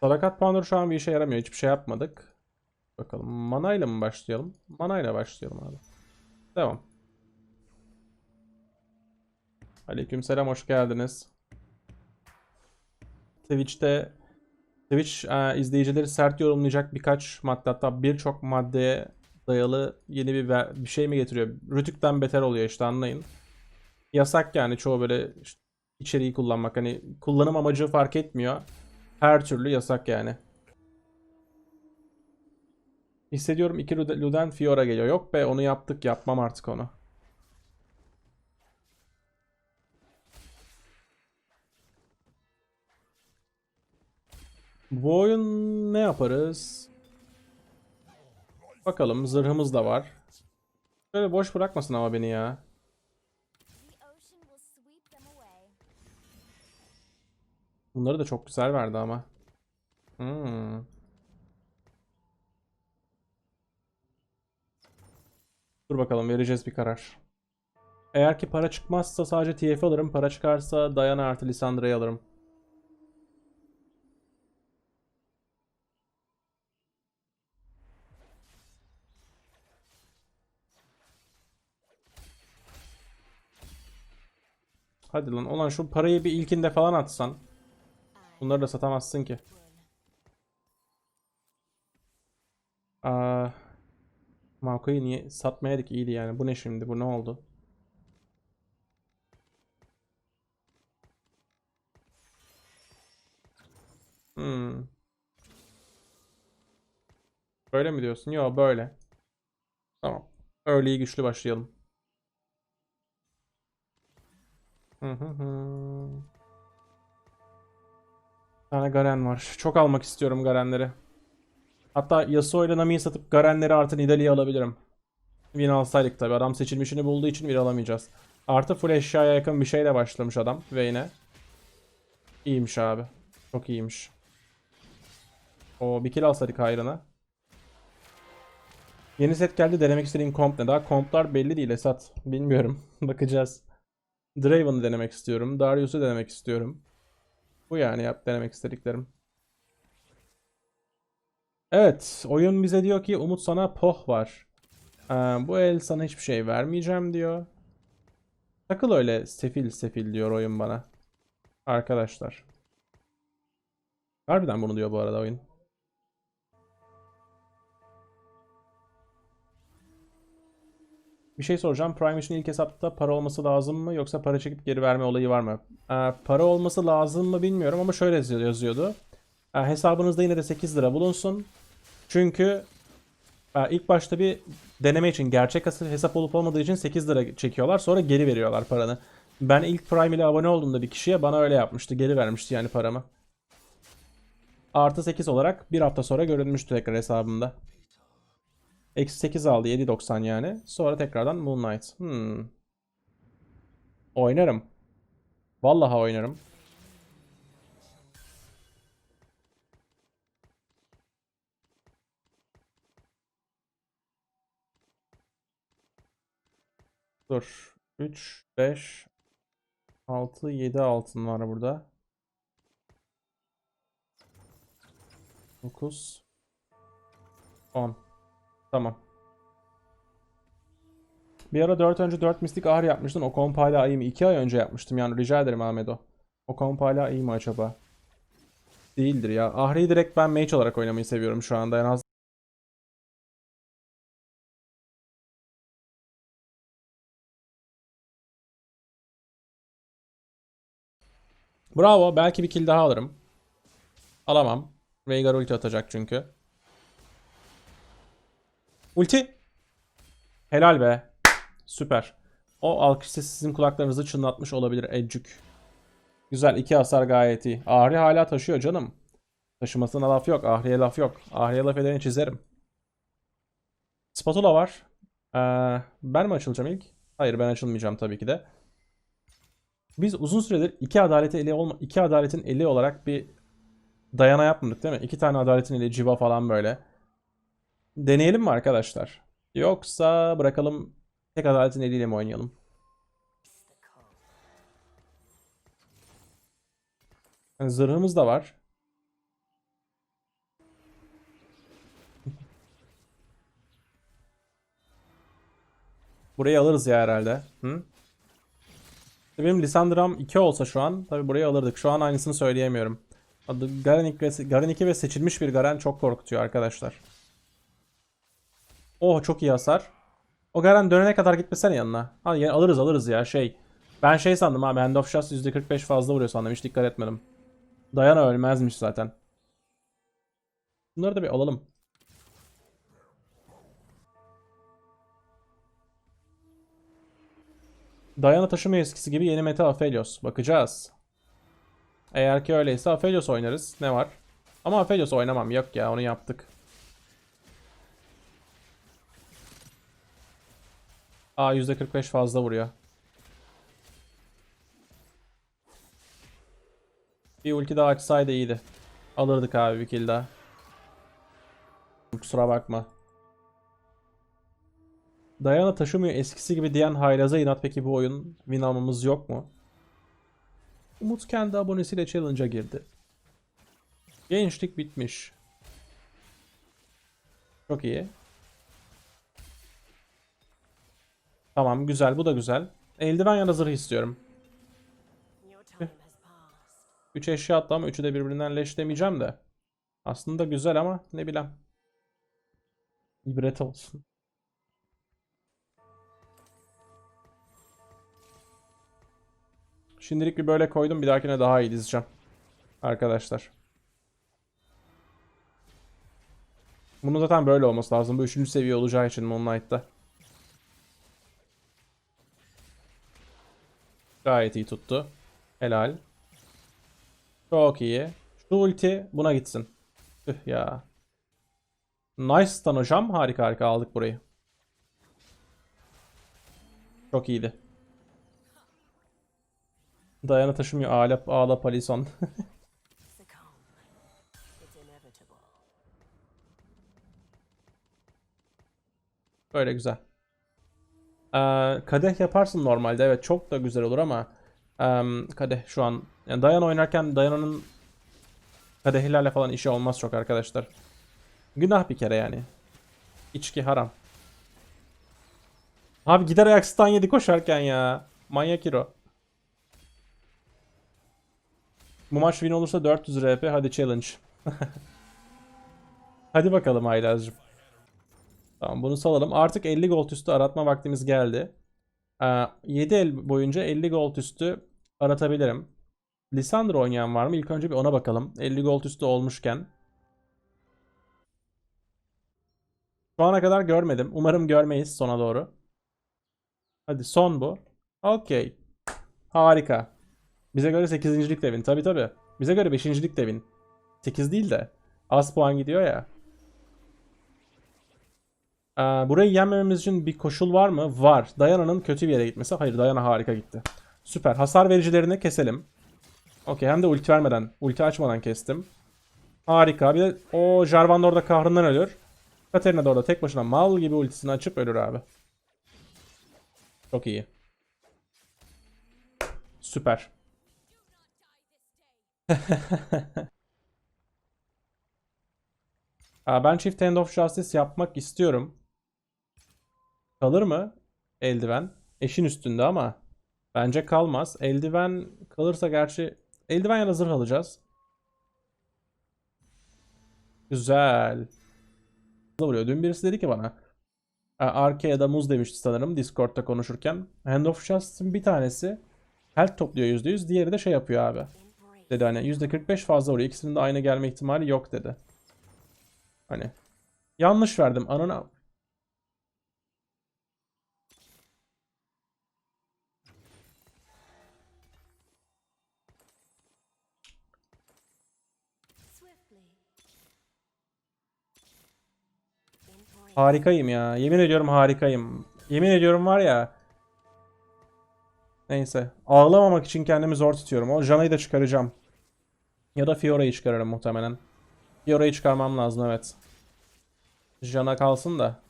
Sadakat puanları şu an bir işe yaramıyor. Hiçbir şey yapmadık. Bakalım. Manayla mı başlayalım? Manayla başlayalım abi. Devam. Aleykümselam hoş geldiniz. Twitch'te Twitch e, izleyicileri sert yorumlayacak birkaç madde hatta birçok maddeye dayalı yeni bir bir şey mi getiriyor? Rütük'ten beter oluyor işte anlayın. Yasak yani çoğu böyle işte içeriği kullanmak. Hani kullanım amacı fark etmiyor. Her türlü yasak yani. Hissediyorum iki Luden Fiora geliyor. Yok be onu yaptık yapmam artık onu. Bu oyun ne yaparız? Bakalım zırhımız da var. Böyle boş bırakmasın ama beni ya. Bunları da çok güzel verdi ama. Hmm. Dur bakalım vereceğiz bir karar. Eğer ki para çıkmazsa sadece TF alırım. Para çıkarsa Diana artı Lissandra'yı alırım. Hadi lan olan şu parayı bir ilkinde falan atsan. Bunları da satamazsın ki. Aa, Mako'yu niye satmayaydık iyiydi yani. Bu ne şimdi? Bu ne oldu? Hmm. Böyle mi diyorsun? Yo böyle. Tamam. İyi güçlü başlayalım. Hı hı hı. Bir tane Garen var. Çok almak istiyorum Garenleri. Hatta Yasuo ile Nami'yi satıp Garenleri artı Nidalee'yi alabilirim. Win alsaydık tabi. Adam seçilmişini bulduğu için win alamayacağız. Artı full eşyaya yakın bir şeyle başlamış adam. Vayne'e. İyiymiş abi. Çok iyiymiş. O bir kill alsaydık hayrına. Yeni set geldi. Denemek istediğin komp ne? Daha komplar belli değil Esat. Bilmiyorum. Bakacağız. Draven'ı denemek istiyorum. Darius'u denemek istiyorum. Bu yani yap denemek istediklerim. Evet, oyun bize diyor ki Umut sana poh var. Ee, bu el sana hiçbir şey vermeyeceğim diyor. Takıl öyle sefil sefil diyor oyun bana. Arkadaşlar. Harbiden bunu diyor bu arada oyun. Bir şey soracağım. Prime için ilk hesapta para olması lazım mı yoksa para çekip geri verme olayı var mı? Ee, para olması lazım mı bilmiyorum ama şöyle yazıyor- yazıyordu. Ee, hesabınızda yine de 8 lira bulunsun. Çünkü e, ilk başta bir deneme için gerçek hesap olup olmadığı için 8 lira çekiyorlar. Sonra geri veriyorlar paranı. Ben ilk Prime ile abone olduğumda bir kişiye bana öyle yapmıştı. Geri vermişti yani paramı. Artı 8 olarak bir hafta sonra görünmüştü tekrar hesabımda. Eksi 8 aldı 7.90 yani. Sonra tekrardan Moon Knight. Hmm. Oynarım. Vallahi oynarım. Dur. 3, 5, 6, 7 altın var burada. 9, 10. Tamam. Bir ara 4 önce 4 mistik ahır yapmıştın. O komp hala iyi mi? 2 ay önce yapmıştım yani rica ederim Ahmedo. O komp hala iyi mi acaba? Değildir ya. Ahri'yi direkt ben mage olarak oynamayı seviyorum şu anda. En az Bravo. Belki bir kill daha alırım. Alamam. Veigar ulti atacak çünkü. Ulti. Helal be. Süper. O alkış sesi sizin kulaklarınızı çınlatmış olabilir Edcük. Güzel. iki hasar gayet iyi. Ahri hala taşıyor canım. Taşımasına laf yok. Ahri'ye laf yok. Ahri'ye laf edeni çizerim. Spatula var. Ee, ben mi açılacağım ilk? Hayır ben açılmayacağım tabii ki de. Biz uzun süredir iki adaleti eli olma iki adaletin eli olarak bir dayana yapmadık değil mi? İki tane adaletin eli civa falan böyle. Deneyelim mi arkadaşlar? Yoksa bırakalım tek adaletin eliyle mi oynayalım? Yani zırhımız da var. Burayı alırız ya herhalde. Hı? Benim Lisandram 2 olsa şu an tabi burayı alırdık. Şu an aynısını söyleyemiyorum. Garen 2 ve seçilmiş bir Garen çok korkutuyor arkadaşlar. Oh çok iyi hasar. O Garen dönene kadar gitmesene yanına. Ha yani alırız alırız ya şey. Ben şey sandım abi Hand of Shots %45 fazla vuruyor sandım hiç dikkat etmedim. Dayana ölmezmiş zaten. Bunları da bir alalım. Dayana taşıma eskisi gibi yeni meta Aphelios. Bakacağız. Eğer ki öyleyse Aphelios oynarız. Ne var? Ama Aphelios oynamam. Yok ya onu yaptık. Aa %45 fazla vuruyor. Bir ulti daha açsaydı iyiydi. Alırdık abi bir kill daha. Kusura bakma. Dayana taşımıyor eskisi gibi diyen hayraza inat peki bu oyun win almamız yok mu? Umut kendi abonesiyle challenge'a girdi. Gençlik bitmiş. Çok iyi. Tamam güzel bu da güzel. Eldiven ya da zırh istiyorum. 3 eşya attı ama üçü de birbirinden leş demeyeceğim de. Aslında güzel ama ne bileyim. İbret olsun. Şimdilik bir böyle koydum. Bir dahakine daha iyi dizeceğim. Arkadaşlar. Bunun zaten böyle olması lazım. Bu üçüncü seviye olacağı için Moonlight'ta. Gayet iyi tuttu. Helal. Çok iyi. Şu ulti buna gitsin. Tüh ya. Nice stun hocam. Harika harika aldık burayı. Çok iyiydi. Dayana taşımıyor. Ağla, ağla Palison. Böyle güzel. Ee, kadeh yaparsın normalde. Evet çok da güzel olur ama kadeh şu an yani Dayan oynarken Dayana'nın kadehlerle falan işi olmaz çok arkadaşlar. Günah bir kere yani. İçki haram. Abi gider ayak stun yedi koşarken ya. Manyak hero. Bu maç win olursa 400 RP hadi challenge. hadi bakalım Aylaz'cığım. Tamam bunu salalım. Artık 50 gold üstü aratma vaktimiz geldi. Ee, 7 el boyunca 50 gold üstü aratabilirim. Lisandro oynayan var mı? İlk önce bir ona bakalım. 50 gold üstü olmuşken. Şu ana kadar görmedim. Umarım görmeyiz sona doğru. Hadi son bu. Okey. Harika. Bize göre 8. lig devin. Tabi tabi. Bize göre 5. lig devin. 8 değil de. Az puan gidiyor ya. Ee, burayı yenmememiz için bir koşul var mı? Var. Dayana'nın kötü bir yere gitmesi. Hayır Dayana harika gitti. Süper. Hasar vericilerini keselim. Okey hem de ulti vermeden, ulti açmadan kestim. Harika. Bir de o Jarvan da orada kahrından ölür. Katarina da orada tek başına mal gibi ultisini açıp ölür abi. Çok iyi. Süper. Ben Çift Hand of Justice yapmak istiyorum. Kalır mı? Eldiven. Eşin üstünde ama. Bence kalmaz. Eldiven kalırsa gerçi... Eldiven ya da alacağız. Güzel. vuruyor. Dün birisi dedi ki bana. Arke ya da Muz demişti sanırım Discord'da konuşurken. Hand of Justice'ın bir tanesi health topluyor %100. Diğeri de şey yapıyor abi. Dedi hani %45 fazla vuruyor. İkisinin de aynı gelme ihtimali yok dedi. Hani. Yanlış verdim. Anana... Harikayım ya. Yemin ediyorum harikayım. Yemin ediyorum var ya. Neyse. Ağlamamak için kendimi zor tutuyorum. O Jana'yı da çıkaracağım. Ya da Fiora'yı çıkarırım muhtemelen. Fiora'yı çıkarmam lazım evet. Jana kalsın da.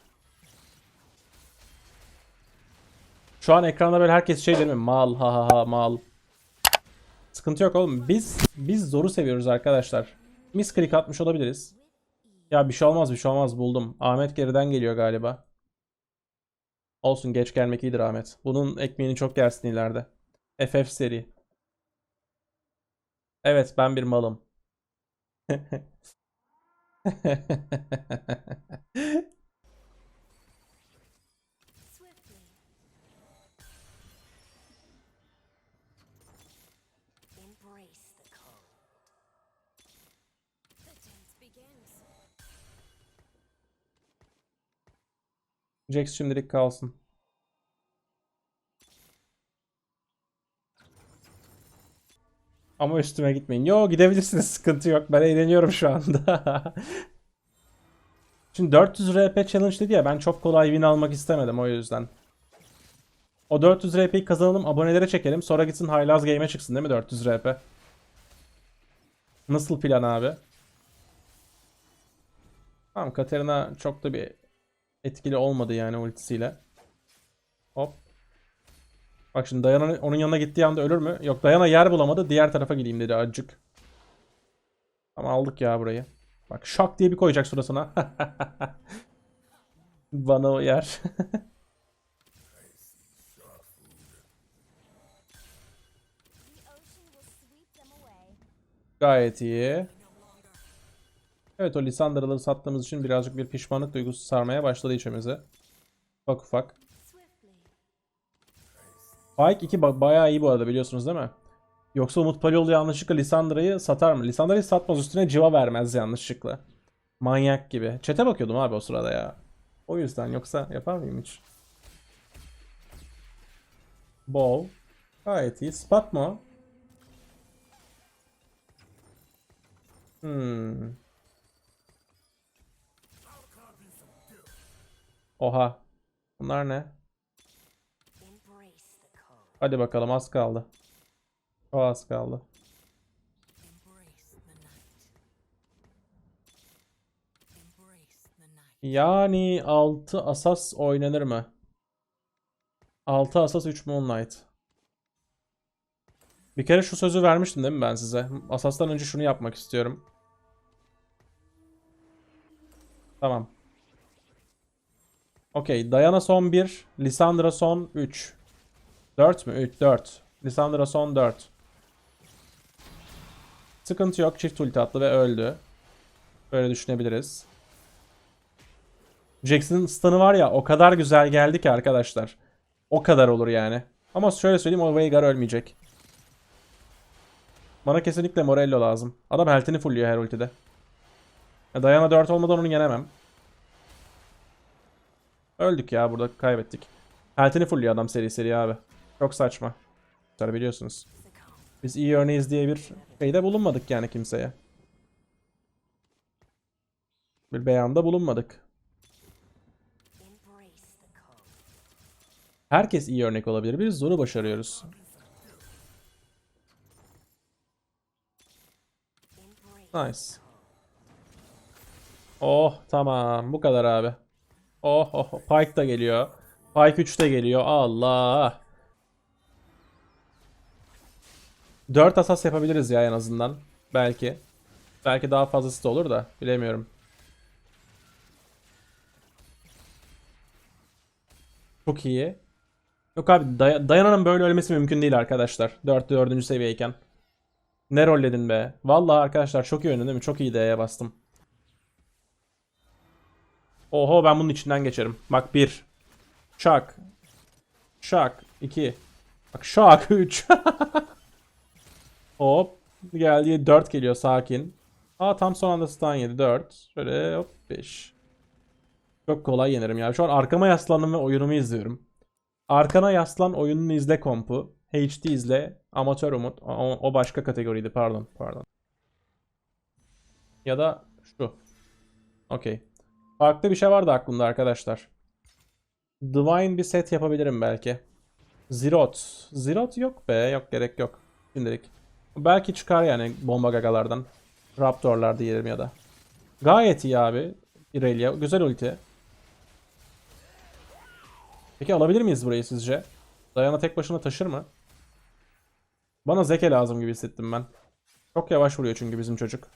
Şu an ekranda böyle herkes şey değil mi? Mal ha ha ha mal. Sıkıntı yok oğlum. Biz biz zoru seviyoruz arkadaşlar. Misklik atmış olabiliriz. Ya bir şey olmaz bir şey olmaz buldum. Ahmet geriden geliyor galiba. Olsun geç gelmek iyidir Ahmet. Bunun ekmeğini çok yersin ileride. FF seri. Evet ben bir malım. Jax şimdilik kalsın. Ama üstüme gitmeyin. Yo gidebilirsiniz sıkıntı yok. Ben eğleniyorum şu anda. Şimdi 400 RP challenge dedi ya ben çok kolay win almak istemedim o yüzden. O 400 RP'yi kazanalım abonelere çekelim sonra gitsin Haylaz Game'e çıksın değil mi 400 RP? Nasıl plan abi? Tamam Katarina çok da bir etkili olmadı yani ultisiyle. Hop. Bak şimdi Dayana onun yanına gittiği anda ölür mü? Yok Dayana yer bulamadı. Diğer tarafa gideyim dedi acık. Ama aldık ya burayı. Bak şak diye bir koyacak suratına. Bana o yer. Gayet iyi. Evet o Lissandra'ları sattığımız için birazcık bir pişmanlık duygusu sarmaya başladı içimizi. Ufak ufak. Pike 2 ba- bayağı iyi bu arada biliyorsunuz değil mi? Yoksa Umut Palioğlu yanlışlıkla Lissandra'yı satar mı? Lissandra'yı satmaz üstüne civa vermez yanlışlıkla. Manyak gibi. Çete bakıyordum abi o sırada ya. O yüzden yoksa yapar mıyım hiç? Ball. Gayet iyi. Spot mu? Hmm. Oha. Bunlar ne? Hadi bakalım az kaldı. O az kaldı. Yani 6 asas oynanır mı? 6 asas 3 Moonlight. Bir kere şu sözü vermiştim değil mi ben size? Asastan önce şunu yapmak istiyorum. Tamam. Okey. Diana son 1. Lissandra son 3. 4 mü? 3. 4. Lissandra son 4. Sıkıntı yok. Çift ulti attı ve öldü. Böyle düşünebiliriz. Jackson'ın stun'ı var ya o kadar güzel geldi ki arkadaşlar. O kadar olur yani. Ama şöyle söyleyeyim o Veigar ölmeyecek. Bana kesinlikle Morello lazım. Adam health'ini fullüyor her ultide. Ya Diana 4 olmadan onu yenemem. Öldük ya burada kaybettik. Health'ini fullüyor adam seri seri abi. Çok saçma. Tabii biliyorsunuz. Biz iyi örneğiz diye bir şeyde bulunmadık yani kimseye. Bir beyanda bulunmadık. Herkes iyi örnek olabilir. Biz zoru başarıyoruz. Nice. Oh tamam bu kadar abi. Oh oh oh. Pike da geliyor. Pike 3 de geliyor. Allah. 4 asas yapabiliriz ya en azından. Belki. Belki daha fazlası da olur da bilemiyorum. Çok iyi. Yok abi Day- Dayana'nın böyle ölmesi mümkün değil arkadaşlar. 4 4. seviyeyken. Ne rolledin be? Vallahi arkadaşlar çok iyi oynadın değil mi? Çok iyi D'ye bastım. Oho ben bunun içinden geçerim. Bak 1. Şak. Şak. 2. Bak şak 3. hop. Geldi 4 geliyor sakin. Aa tam son anda stun yedi 4. Şöyle hop 5. Çok kolay yenerim ya. Şu an arkama yaslandım ve oyunumu izliyorum. Arkana yaslan oyununu izle kompu. HD izle. Amatör umut. O, o başka kategoriydi pardon. Pardon. Ya da şu. Okey. Farklı bir şey vardı aklımda arkadaşlar. Divine bir set yapabilirim belki. Zirot. Zirot yok be. Yok gerek yok. Şimdilik. Belki çıkar yani bomba gagalardan. Raptorlar diyelim ya da. Gayet iyi abi. Irelia. Güzel ulti. Peki alabilir miyiz burayı sizce? Dayana tek başına taşır mı? Bana Zeke lazım gibi hissettim ben. Çok yavaş vuruyor çünkü bizim çocuk.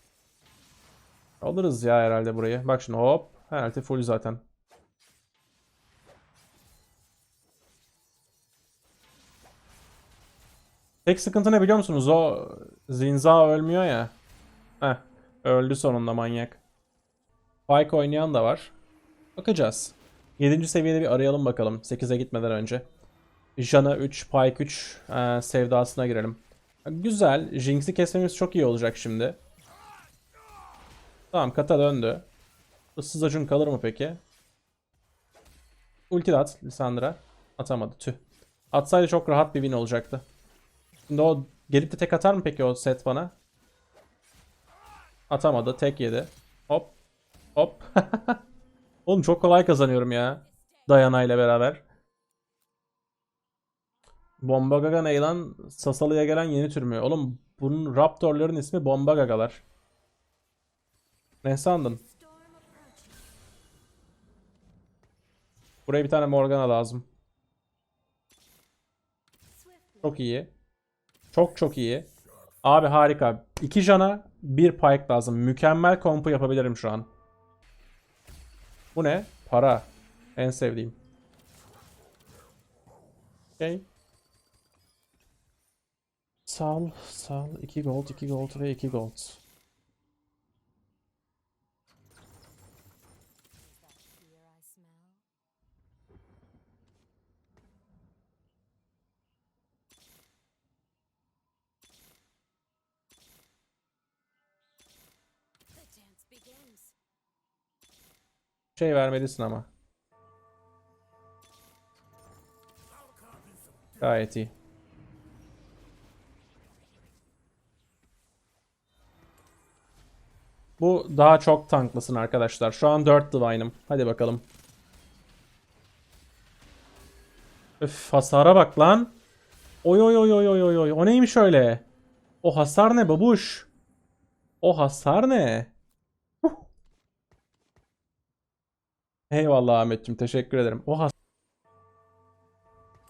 Alırız ya herhalde burayı. Bak şimdi hop. Herhalde full zaten. Tek sıkıntı ne biliyor musunuz? O Zinza ölmüyor ya. Heh. Öldü sonunda manyak. Pike oynayan da var. Bakacağız. 7. seviyede bir arayalım bakalım. 8'e gitmeden önce. Jana 3, Pike 3 e, sevdasına girelim. Güzel. Jinx'i kesmemiz çok iyi olacak şimdi. Tamam kata döndü. Issız acun kalır mı peki? Ulti at Lissandra. Atamadı tüh. Atsaydı çok rahat bir win olacaktı. Şimdi o gelip de tek atar mı peki o set bana? Atamadı. Tek yedi. Hop. Hop. Oğlum çok kolay kazanıyorum ya. Diana ile beraber. Bomba Gaga ne lan? Sasalı'ya gelen yeni tür mü? Oğlum bunun Raptor'ların ismi Bomba Gagalar. Ne sandın? Buraya bir tane Morgana lazım. Çok iyi. Çok çok iyi. Abi harika. 2 jana, 1 pike lazım. Mükemmel kompu yapabilirim şu an. Bu ne? Para. En sevdiğim. Okay. Sal, sal. 2 gold, 2 gold ve 2 gold. Şey vermelisin ama. Gayet iyi. Bu daha çok tanklısın arkadaşlar. Şu an 4 Divine'ım. Hadi bakalım. Öf hasara bak lan. Oy oy oy oy oy oy. O neymiş öyle? O hasar ne babuş? O hasar ne? Eyvallah Ahmetciğim teşekkür ederim. O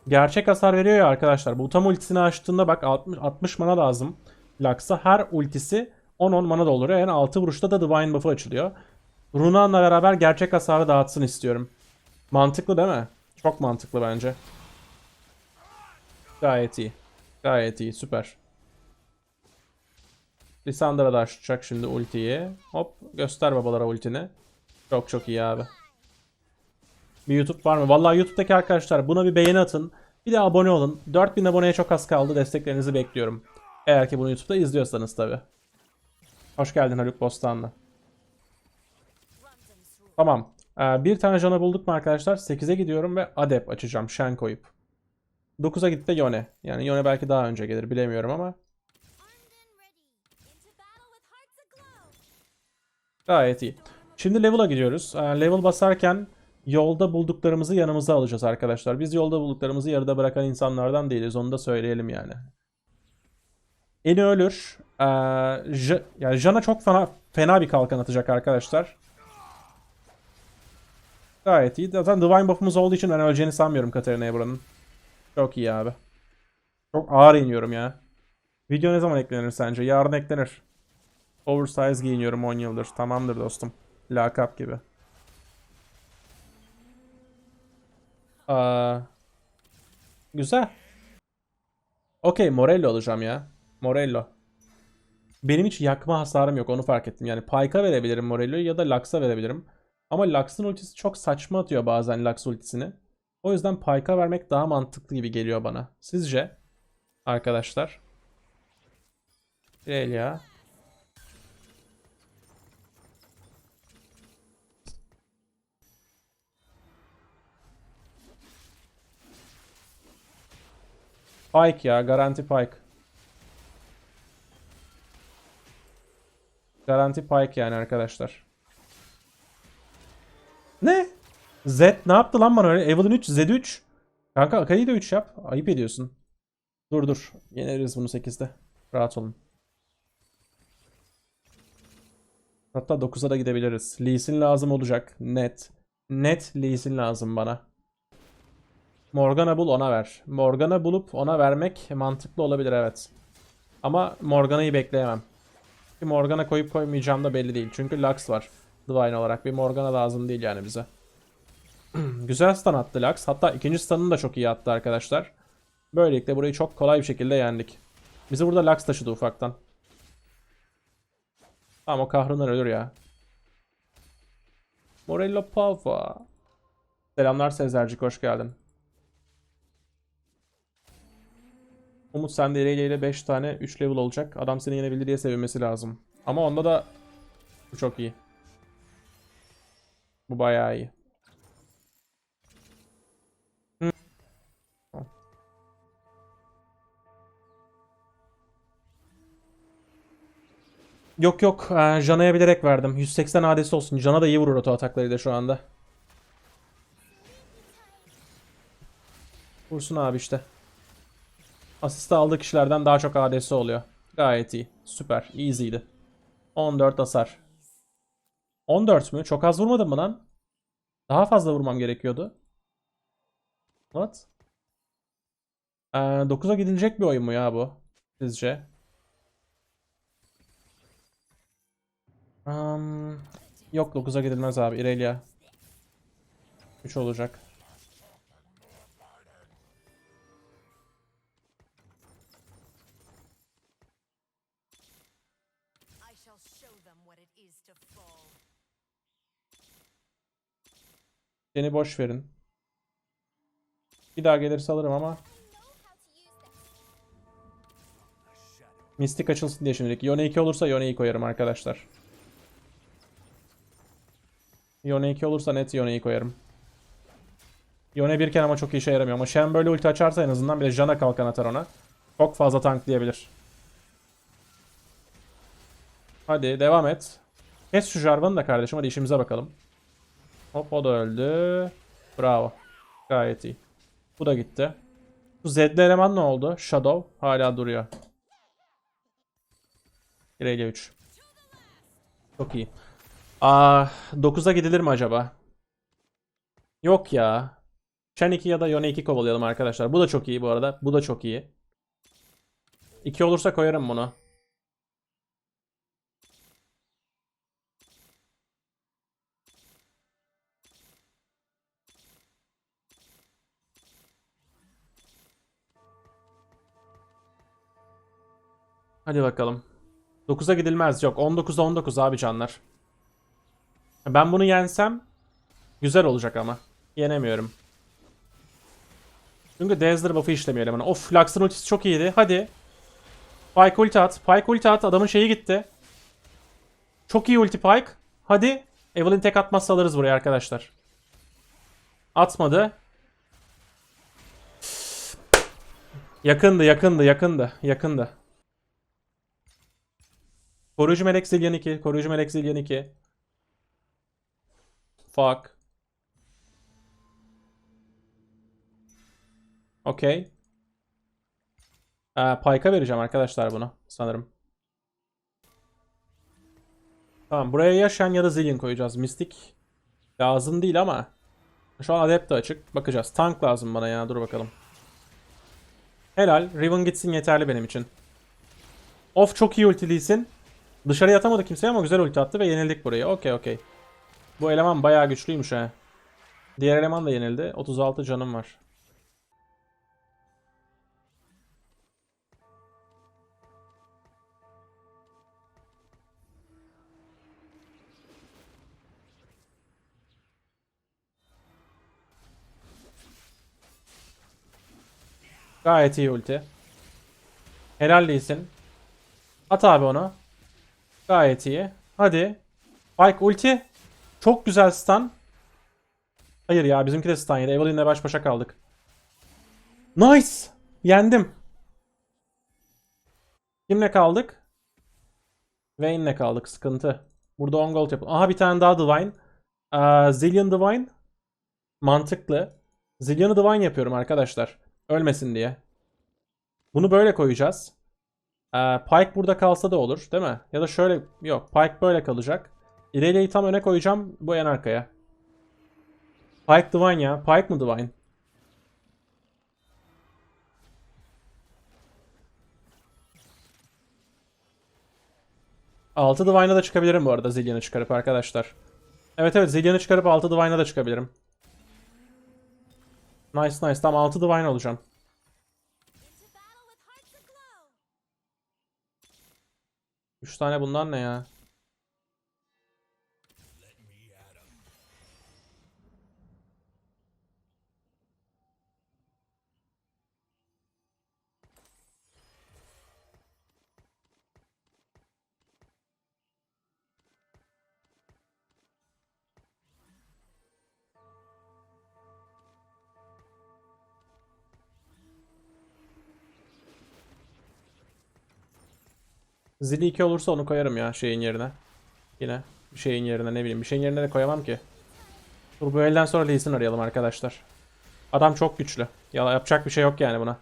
Gerçek hasar veriyor ya arkadaşlar. Bu tam ultisini açtığında bak 60, 60 mana lazım. Lux'a her ultisi 10-10 mana dolduruyor. Yani 6 vuruşta da Divine buff'ı açılıyor. Runan'la beraber gerçek hasarı dağıtsın istiyorum. Mantıklı değil mi? Çok mantıklı bence. Gayet iyi. Gayet iyi. Süper. Lissandra da açacak şimdi ultiyi. Hop göster babalara ultini. Çok çok iyi abi. Bir YouTube var mı? Vallahi YouTube'daki arkadaşlar buna bir beğeni atın. Bir de abone olun. 4000 aboneye çok az kaldı. Desteklerinizi bekliyorum. Eğer ki bunu YouTube'da izliyorsanız tabi. Hoş geldin Haluk Bostanlı. Tamam. Ee, bir tane cana bulduk mu arkadaşlar? 8'e gidiyorum ve Adep açacağım. Shen koyup. 9'a gitti de Yone. Yani Yone belki daha önce gelir bilemiyorum ama. Gayet iyi. Şimdi level'a gidiyoruz. Ee, level basarken yolda bulduklarımızı yanımıza alacağız arkadaşlar. Biz yolda bulduklarımızı yarıda bırakan insanlardan değiliz. Onu da söyleyelim yani. Eni ölür. Ee, J- yani Jana çok fena, fena bir kalkan atacak arkadaşlar. Gayet iyi. Zaten Divine buff'umuz olduğu için ben öleceğini sanmıyorum Katarina'ya buranın. Çok iyi abi. Çok ağır iniyorum ya. Video ne zaman eklenir sence? Yarın eklenir. Oversize giyiniyorum 10 yıldır. Tamamdır dostum. Lakap gibi. Aa, güzel. Okey Morello olacağım ya. Morello. Benim hiç yakma hasarım yok onu fark ettim. Yani Pyke'a verebilirim Morello'yu ya da Lux'a verebilirim. Ama Lux'ın ultisi çok saçma atıyor bazen Lux ultisini. O yüzden Pyke'a vermek daha mantıklı gibi geliyor bana. Sizce? Arkadaşlar. Irelia. Pike ya. Garanti Pike. Garanti Pike yani arkadaşlar. Ne? Z ne yaptı lan bana öyle? Evelyn 3, Z3. Kanka Akali'yi de 3 yap. Ayıp ediyorsun. Dur dur. Yeneriz bunu 8'de. Rahat olun. Hatta 9'a da gidebiliriz. Lee Sin lazım olacak. Net. Net Lee Sin lazım bana. Morgana bul ona ver. Morgana bulup ona vermek mantıklı olabilir evet. Ama Morgana'yı bekleyemem. Morgana koyup koymayacağım da belli değil. Çünkü Lux var. Divine olarak. Bir Morgana lazım değil yani bize. Güzel stun attı Lux. Hatta ikinci stun'ını da çok iyi attı arkadaşlar. Böylelikle burayı çok kolay bir şekilde yendik. Bizi burada Lux taşıdı ufaktan. Tamam o kahrından ölür ya. Morello Pava. Selamlar Sezercik hoş geldin. Umut sende ile ile 5 tane 3 level olacak. Adam seni yenebilir diye sevinmesi lazım. Ama onda da bu çok iyi. Bu bayağı iyi. Yok yok. Ee, Jana'ya bilerek verdim. 180 ADS olsun. Jana da iyi vurur oto ataklarıyla şu anda. Vursun abi işte. Asist aldığı kişilerden daha çok ADS oluyor. Gayet iyi. Süper. Easy'ydi. 14 hasar. 14 mü? Çok az vurmadım mı lan? Daha fazla vurmam gerekiyordu. What? Ee, 9'a gidilecek bir oyun mu ya bu? Sizce? Um, yok 9'a gidilmez abi. Irelia. 3 olacak. Seni boş verin. Bir daha gelirse alırım ama. Mistik açılsın diye şimdilik. Yone 2 olursa Yone'yi koyarım arkadaşlar. Yone 2 olursa net Yone'yi koyarım. Yone birken ama çok işe yaramıyor. Ama Shen böyle ulti açarsa en azından bir de Jana kalkan atar ona. Çok fazla tanklayabilir. Hadi devam et. Kes şu Jarvan'ı da kardeşim. Hadi işimize bakalım. Hop o da öldü. Bravo. Gayet iyi. Bu da gitti. Bu Z'li eleman ne oldu? Shadow hala duruyor. Irelia 3. Çok iyi. Aa, 9'a gidilir mi acaba? Yok ya. Shen 2 ya da Yone 2 kovalayalım arkadaşlar. Bu da çok iyi bu arada. Bu da çok iyi. 2 olursa koyarım bunu. Hadi bakalım. 9'a gidilmez. Yok 19'a 19 abi canlar. Ben bunu yensem güzel olacak ama. Yenemiyorum. Çünkü Dazzler buff'ı işlemiyor elemana. Of Lux'ın ultisi çok iyiydi. Hadi. Pyke ulti at. Pyke ulti at. Adamın şeyi gitti. Çok iyi ulti Pyke. Hadi. Evelyn tek atmazsa alırız buraya arkadaşlar. Atmadı. Yakındı yakındı yakındı yakındı. Koruyucu melek Zillion 2. Koruyucu melek Zillion 2. Fuck. Okey. Ee, Pike'a vereceğim arkadaşlar bunu sanırım. Tamam buraya ya Shen ya da Zillion koyacağız. Mystic lazım değil ama şu an Adept de açık. Bakacağız. Tank lazım bana ya. Dur bakalım. Helal. Riven gitsin yeterli benim için. Of çok iyi ultiliysin. Dışarıya atamadı kimseye ama güzel ulti attı ve yenildik burayı. Okey okey. Bu eleman bayağı güçlüymüş ha. Diğer eleman da yenildi. 36 canım var. Gayet iyi ulti. Helal değilsin. At abi onu. Gayet iyi. Hadi. Pike ulti. Çok güzel stun. Hayır ya bizimki de stun yedi. Evelyn'le baş başa kaldık. Nice. Yendim. Kimle kaldık? Vayne'le kaldık. Sıkıntı. Burada 10 gold yapalım. Aha bir tane daha Divine. Aa, Zillion Divine. Mantıklı. Zillion'ı Divine yapıyorum arkadaşlar. Ölmesin diye. Bunu böyle koyacağız. Ee, Pike burada kalsa da olur değil mi? Ya da şöyle yok. Pike böyle kalacak. Irelia'yı tam öne koyacağım. Bu en arkaya. Pike Divine ya. Pike mı Divine? Altı Divine'a da çıkabilirim bu arada Zillion'ı çıkarıp arkadaşlar. Evet evet Zillion'ı çıkarıp altı Divine'a da çıkabilirim. Nice nice. Tamam altı Divine olacağım. 3 tane bundan ne ya? Zili 2 olursa onu koyarım ya şeyin yerine. Yine bir şeyin yerine ne bileyim bir şeyin yerine de koyamam ki. Dur bu elden sonra Lee Sin arayalım arkadaşlar. Adam çok güçlü. Ya yapacak bir şey yok yani buna.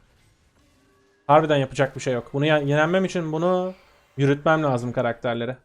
Harbiden yapacak bir şey yok. Bunu ye- yenenmem için bunu yürütmem lazım karakterleri.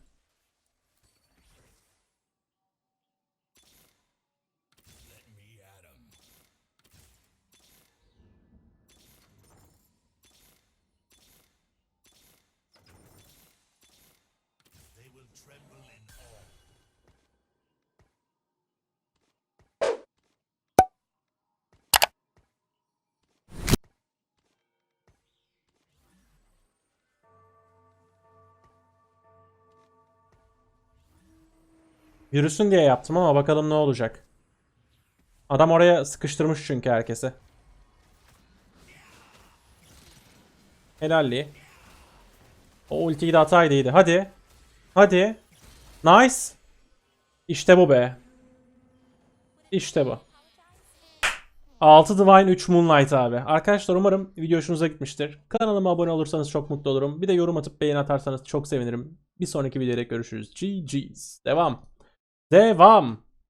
Yürüsün diye yaptım ama bakalım ne olacak. Adam oraya sıkıştırmış çünkü herkesi. Helalli. O ultiyi de ataydı iyiydi. Hadi. Hadi. Nice. İşte bu be. İşte bu. 6 Divine 3 Moonlight abi. Arkadaşlar umarım video hoşunuza gitmiştir. Kanalıma abone olursanız çok mutlu olurum. Bir de yorum atıp beğeni atarsanız çok sevinirim. Bir sonraki videoda görüşürüz. GG's. Devam. Devam.